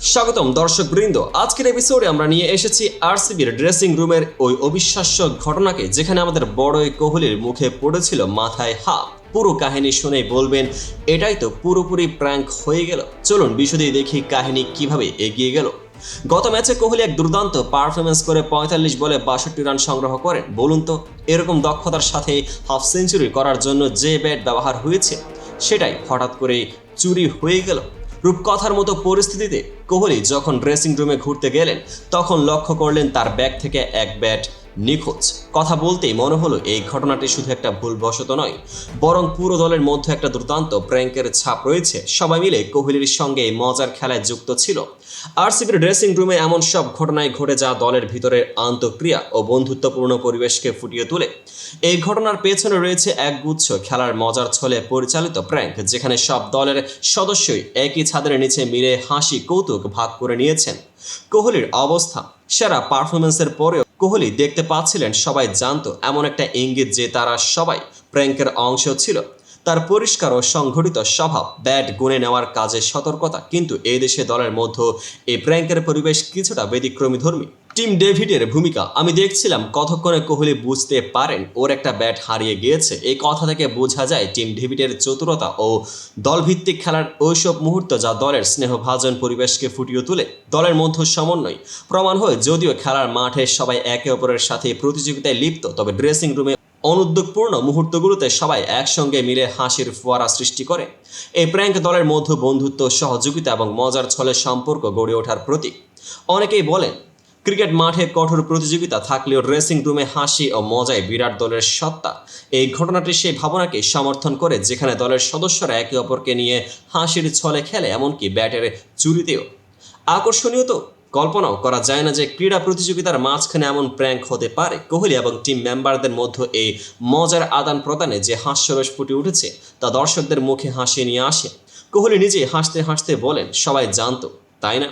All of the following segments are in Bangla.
স্বাগতম দর্শক বৃন্দ আজকের এপিসোডে আমরা নিয়ে এসেছি আরসিবির ড্রেসিং রুমের ওই অবিশ্বাস্য ঘটনাকে, যেখানে আমাদের বড়ই কোহলির মুখে পড়েছিল মাথায় হাত পুরো কাহিনী শুনে বলবেন, এটাই তো পুরোপুরি প্র্যাঙ্ক হয়ে গেল। চলুন বিশদে দেখি কাহিনী কীভাবে এগিয়ে গেল। গত ম্যাচে কোহলি এক দুর্দান্ত পারফরমেন্স করে পঁয়তাল্লিশ বলে বাষট্টি রান সংগ্রহ করেন। বলুন তো, এরকম দক্ষতার সাথে হাফ সেঞ্চুরি করার জন্য যে ব্যাট ব্যবহার হয়েছে, সেটাই হঠাৎ করে চুরি হয়ে গেল। রূপকথার মতো পরিস্থিতিতে কোহলি যখন ড্রেসিং রুমে ঘুরতে গেলেন, তখন লক্ষ্য করলেন তার ব্যাগ থেকে এক ব্যাট নিখোঁজ। কথা বলতেই মনে হলো এই ঘটনাটি শুধু একটা ভুলবশত নয়, বরং পুরো দলের মধ্যে একটা দুর্দান্ত প্র্যাঙ্কের ছাপ রয়েছে। সবাই মিলে কোহলির সঙ্গে এই মজার খেলায় যুক্ত ছিল। আরসিবির ড্রেসিং রুমে এমন সব ঘটনায় ঘটে যা দলের ভিতরে আন্তঃক্রিয়া ও বন্ধুত্বপূর্ণ পরিবেশকে ফুটিয়ে তোলে। এই ঘটনার পেছনে রয়েছে একগুচ্ছ খেলার মজার ছলে পরিচালিত প্র্যাঙ্ক, যেখানে সব দলের সদস্যই একই ছাদের নিচে মিলে হাসি, কৌতুক ভাগ করে নিয়েছেন। কোহলির অবস্থা, সেরা পারফরমেন্সের পরেও কোহলি দেখতে পাচ্ছিলেন, সবাই জানতো, এমন একটা ইঙ্গিত যে তারা সবাই প্র্যাঙ্কের অংশ ছিল। তার পরিষ্কার ও সংঘটিত স্বভাব, ব্যাট গুনে নেওয়ার কাজে সতর্কতা, কিন্তু এই দেশে দলের মধ্যে এই প্র্যাঙ্কের পরিবেশ কিছুটা ব্যতিক্রমী ধর্মী টিম ডেভিডের ভূমিকা। আমি দেখছিলাম কতক্ষণে কোহলি বুঝতে পারেন, ওর একটা ব্যাট হারিয়ে গিয়েছে। এই কথা থেকে বোঝা যায়, টিম ডেভিডের চতুরতা ও দলভিত্তিক খেলার ওইসব মুহূর্ত যা দলের স্নেহভাজন পরিবেশকে ফুটিয়ে তোলে, দলের মধ্য সমন্বয়। প্রমাণ হয়, যদিও খেলার মাঠে সবাই একে অপরের সাথে প্রতিযোগিতায় লিপ্ত, তবে ড্রেসিং রুমে অনুদ্যোগপূর্ণ মুহূর্তগুলোতে সবাই একসঙ্গে মিলে হাসির ফোয়ারা সৃষ্টি করে। এই প্র্যাঙ্ক দলের মধ্য বন্ধুত্ব সহযোগিতা এবং মজার ছলে সম্পর্ক গড়ে ওঠার প্রতীক। অনেকেই বলেন ক্রিকেট মাঠে কঠোর প্রতিযোগিতা থাকলেও ড্রেসিং রুমে হাসি ও মজায় বিরাট দলের সত্তা। এই ঘটনাটি সেই ভাবনাকে সমর্থন করে যেখানে দলের সদস্যরা একে অপরকে নিয়ে হাসির ছলে খেলে, এমনকি ব্যাটের চুরিতেও আকর্ষণীয় তো, কল্পনাও করা যায় না যে ক্রীড়া প্রতিযোগিতার মাঝখানে এমন প্র্যাঙ্ক হতে পারে। কোহলি এবং টিম মেম্বারদের মধ্যে এই মজার আদান প্রদানে যে হাস্যরস ফুটে উঠেছে, তা দর্শকদের মুখে হাসি নিয়ে আসে। কোহলি নিজেই হাসতে হাসতে বলেন, সবাই জানতো। তাই না?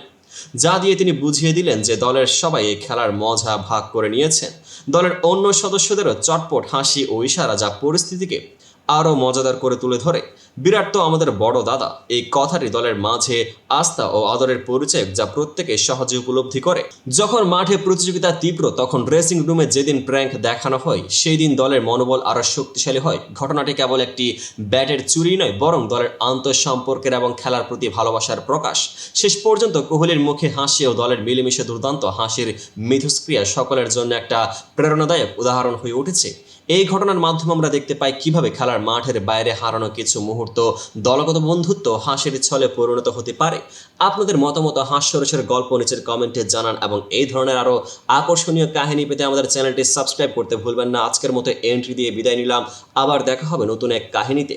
যা দিয়ে তিনি বুঝিয়ে দিলেন যে দলের সবাই এই খেলার মজা ভাগ করে নিয়েছেন। দলের অন্য সদস্যদেরও চটপট হাসি ও ইশারা যা পরিস্থিতিকে আরও মজাদার করে তুলে ধরে। বিরাট তো আমাদের বড় দাদা। এই কথাটি দলের মাঝে আস্থা ও আদরের পরিচয় যা প্রত্যেকে সহজে উপলব্ধি করে। যখন মাঠে প্রতিযোগিতা তীব্র, তখন ড্রেসিং রুমে যেদিন প্র্যাঙ্ক দেখানো হয় সেই দিন দলের মনোবল আরও শক্তিশালী হয়। ঘটনাটি কেবল একটি ব্যাটের চুরি নয়, বরং দলের আন্তঃসম্পর্কের এবং খেলার প্রতি ভালোবাসার প্রকাশ। শেষ পর্যন্ত কোহলির মুখে হাসি ও দলের মিলেমিশে দুর্দান্ত হাসির মিথস্ক্রিয়া সকলের জন্য একটা প্রেরণাদায়ক উদাহরণ হয়ে উঠেছে। এই ঘটনার মাধ্যমে আমরা দেখতে পাই কীভাবে খেলার মাঠের বাইরে হারানো কিছু মুহূর্ত, দলগত বন্ধুত্ব, হাসির ছলে পরিণত হতে পারে। আপনাদের মতামত হাস্যরসের গল্প নিচের কমেন্টে জানান এবং এই ধরনের আরও আকর্ষণীয় কাহিনী পেতে আমাদের চ্যানেলটি সাবস্ক্রাইব করতে ভুলবেন না। আজকের মতো এন্ট্রি দিয়ে বিদায় নিলাম। আবার দেখা হবে নতুন এক কাহিনীতে।